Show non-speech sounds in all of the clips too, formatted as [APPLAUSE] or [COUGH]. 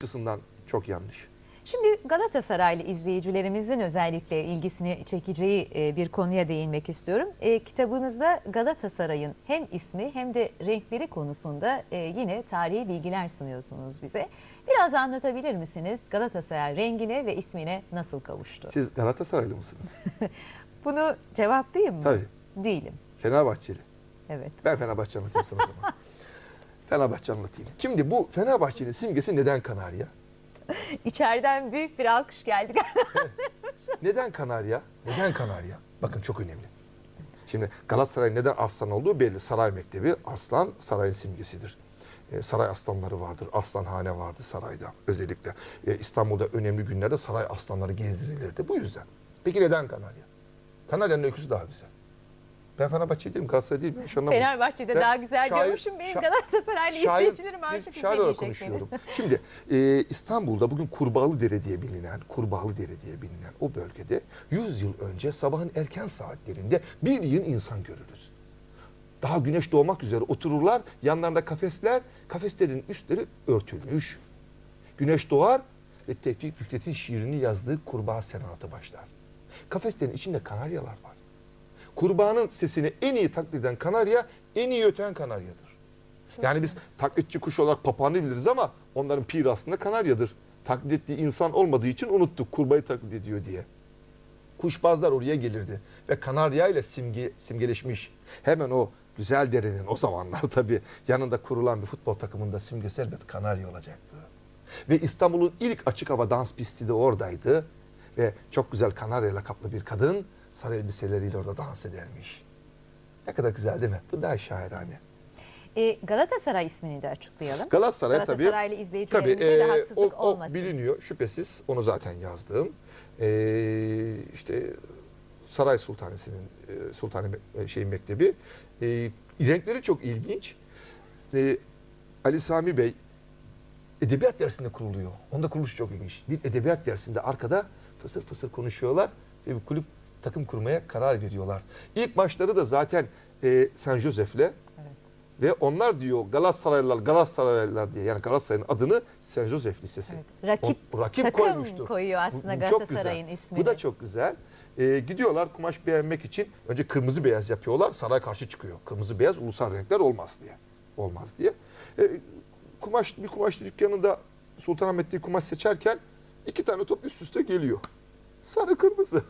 açısından çok yanlış. Şimdi Galatasaraylı izleyicilerimizin özellikle ilgisini çekeceği e, bir konuya değinmek istiyorum. E, Kitabınızda Galatasaray'ın hem ismi hem de renkleri konusunda e, yine tarihi bilgiler sunuyorsunuz bize. Biraz anlatabilir misiniz Galatasaray rengine ve ismine nasıl kavuştu? Siz Galatasaraylı mısınız? [LAUGHS] Bunu cevaplayayım mı? Tabii. Değilim. Fenerbahçeli. Evet. Ben Fenerbahçe anlatayım sana o zaman. [LAUGHS] Fenerbahçe anlatayım. Şimdi bu Fenerbahçe'nin simgesi neden kanarya? [LAUGHS] İçeriden büyük bir alkış geldi. Neden kanarya? Neden kanarya? Bakın çok önemli. Şimdi Galatasaray neden aslan olduğu belli. Saray Mektebi aslan sarayın simgesidir. Ee, saray aslanları vardır. Aslanhane vardı sarayda özellikle. Ee, İstanbul'da önemli günlerde saray aslanları gezdirilirdi. Bu yüzden. Peki neden kanarya? Kanarya'nın öyküsü daha güzel. Ben Fenerbahçe değilim, Galatasaray değilim. Fenerbahçe'de Ben daha güzel şair- diyormuşum. Benim şa- Galatasaraylı şair- izleyicilerim artık şair olarak konuşuyorum. Şimdi e, İstanbul'da bugün Kurbağalıdere diye bilinen, Kurbağalıdere diye bilinen o bölgede 100 yıl önce sabahın erken saatlerinde bir yığın insan görürüz. Daha güneş doğmak üzere otururlar, yanlarında kafesler, kafeslerin üstleri örtülmüş. Güneş doğar ve Tevfik Fikret'in şiirini yazdığı kurbağa serenatı başlar. Kafeslerin içinde kanaryalar var. Kurbağanın sesini en iyi taklit eden kanarya, en iyi öten kanaryadır. Yani biz taklitçi kuş olarak papağanı biliriz ama onların pir aslında kanaryadır. Taklit ettiği insan olmadığı için unuttuk kurbağayı taklit ediyor diye. Kuşbazlar oraya gelirdi ve kanarya ile simge, simgeleşmiş. Hemen o güzel derenin o zamanlar [LAUGHS] tabii yanında kurulan bir futbol takımında simgesi elbet kanarya olacaktı. Ve İstanbul'un ilk açık hava dans pisti de oradaydı. Ve çok güzel kanaryayla kaplı bir kadın sarı elbiseleriyle orada dans edermiş. Ne kadar güzel değil mi? Bu da şairane. E, Galatasaray ismini de açıklayalım. Galatasaray tabii. Galatasaraylı Tabii izleyicilerimize de e, o, o olmasın. biliniyor şüphesiz. Onu zaten yazdım. E, işte Saray Sultanesi'nin e, Sultani Me- e, şey mektebi. E, renkleri çok ilginç. E, Ali Sami Bey edebiyat dersinde kuruluyor. Onda kuruluş çok ilginç. Bir edebiyat dersinde arkada fısır fısır konuşuyorlar ve bir kulüp takım kurmaya karar veriyorlar. İlk maçları da zaten e, San Josef'le Evet. ve onlar diyor Galatasaraylılar Galatasaraylılar diye yani Galatasaray'ın adını San Josef Lisesi. Evet. Rakip, O- rakip takım koymuştu. koyuyor aslında Galatasaray'ın ismini. Bu da çok güzel. Ee, gidiyorlar kumaş beğenmek için önce kırmızı beyaz yapıyorlar. Saray karşı çıkıyor. Kırmızı beyaz ulusal renkler olmaz diye. Olmaz diye. Ee, kumaş bir kumaş dükkanında Sultanahmet'te kumaş seçerken iki tane top üst üste geliyor. Sarı kırmızı.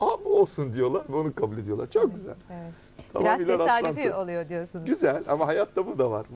Bu olsun diyorlar ve onu kabul ediyorlar. Çok güzel. Evet. Tamamıyla Biraz tesadüfi rastlantı. oluyor diyorsunuz. Güzel ama hayatta bu da var.